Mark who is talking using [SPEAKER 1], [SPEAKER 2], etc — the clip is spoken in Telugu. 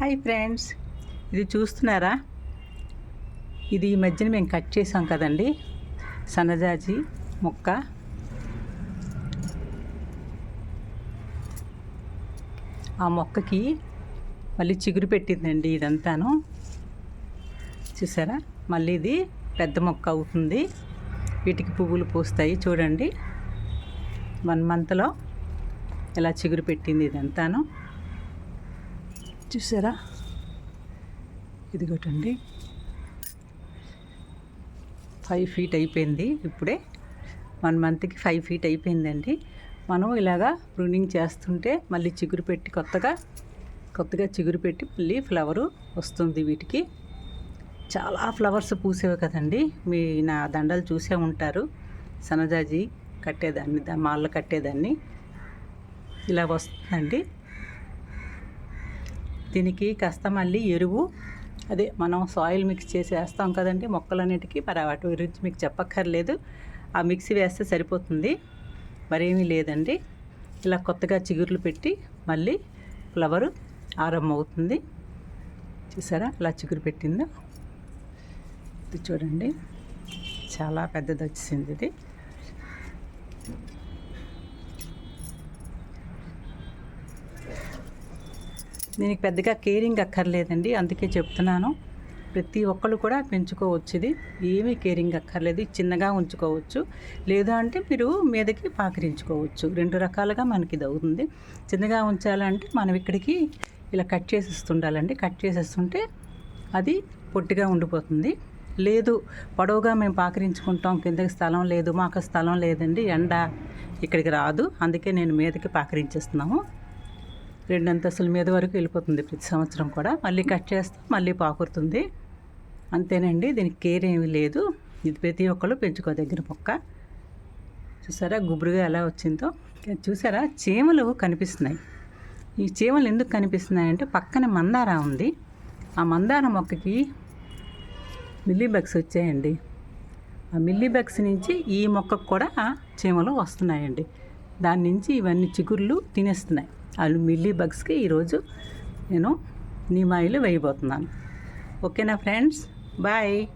[SPEAKER 1] Hi friends. ఇది చూస్తున్నారా? ఇది ఈ మధ్యన మేము కట్ చేసాం కదండి. సన్నజాజి మొక్క. ఆ మొక్కకి మళ్ళీ చిగురు పెట్టిందండి ఇదంతాను. చూసారా? మళ్ళీ ఇది పెద్ద మొక్క అవుతుంది. వీటికి పువ్వులు పూస్తాయి చూడండి. వన్ మంత్లో ఇలా చిగురు పెట్టింది ఇదంతాను. చూసారా? ఇదిగోటండి. ఫైవ్ ఫీట్ అయిపోయింది ఇప్పుడే. వన్ మంత్కి ఫైవ్ ఫీట్ అయిపోయిందండి. మనం ఇలాగా ప్రూనింగ్ చేస్తుంటే మళ్ళీ చిగురు పెట్టి కొత్తగా కొత్తగా చిగురు పెట్టి మళ్ళీ ఫ్లవరు వస్తుంది వీటికి. చాలా ఫ్లవర్స్ పూసేవి కదండి. మీ నా దండలు చూసే ఉంటారు. సనజాజి కట్టేదాన్ని దా మాల కట్టేదాన్ని. ఇలా వస్తుందండి. దీనికి కాస్త మళ్ళీ ఎరువు. అదే మనం సాయిల్ మిక్స్ చేసి వేస్తాం కదండి మొక్కలన్నిటికీ. మరి వాటి గురించి మీకు చెప్పక్కర్లేదు. ఆ మిక్సీ వేస్తే సరిపోతుంది. మరేమీ లేదండి. ఇలా కొత్తగా చిగుర్లు పెట్టి మళ్ళీ ఫ్లవరు ఆరంభం అవుతుంది చూసారా? ఇలా చిగురు పెట్టిందో? ఇది చూడండి. చాలా పెద్దది వచ్చింది ఇది. దీనికి పెద్దగా కేరింగ్ అక్కర్లేదండి అందుకే చెప్తున్నాను. ప్రతి ఒక్కరు కూడా పెంచుకోవచ్చు ఇది ఏమీ కేరింగ్ అక్కర్లేదు చిన్నగా ఉంచుకోవచ్చు. లేదు అంటే మీరు మీదకి పాకరించుకోవచ్చు. రెండు రకాలుగా మనకి ఇది అవుతుంది. చిన్నగా ఉంచాలంటే మనం ఇక్కడికి ఇలా కట్ చేసేస్తుండాలండి. కట్ చేసేస్తుంటే అది పొట్టిగా ఉండిపోతుంది. లేదు పొడవుగా మేము పాకరించుకుంటాం కిందకి స్థలం లేదు మాకు స్థలం లేదండి ఎండ ఇక్కడికి రాదు. అందుకే నేను మీదకి పాకరించేస్తున్నాము. రెండు అంతస్తుల మీద వరకు వెళ్ళిపోతుంది ప్రతి సంవత్సరం కూడా. మళ్ళీ కట్ చేస్తే మళ్ళీ పాకురుతుంది అంతేనండి దీనికి కేర్ ఏమీ లేదు. ఇది ప్రతి ఒక్కళ్ళు పెంచుకో దగ్గర మొక్క. చూసారా గుబురుగా ఎలా వచ్చిందో? చూసారా చీమలు కనిపిస్తున్నాయి. ఈ చీమలు ఎందుకు కనిపిస్తున్నాయంటే పక్కన మందార ఉంది. ఆ మందార మొక్కకి మిల్లీ బగ్స్ వచ్చాయండి. ఆ మిల్లీ బగ్స్ నుంచి ఈ మొక్కకు కూడా చీమలు వస్తున్నాయండి. దాని నుంచి ఇవన్నీ చిగుర్లు తినేస్తున్నాయి. వాళ్ళు మిల్లీ బగ్స్కి ఈరోజు నేను నీమాయిలు వేయబోతున్నాను. ఓకేనా ఫ్రెండ్స్? బాయ్.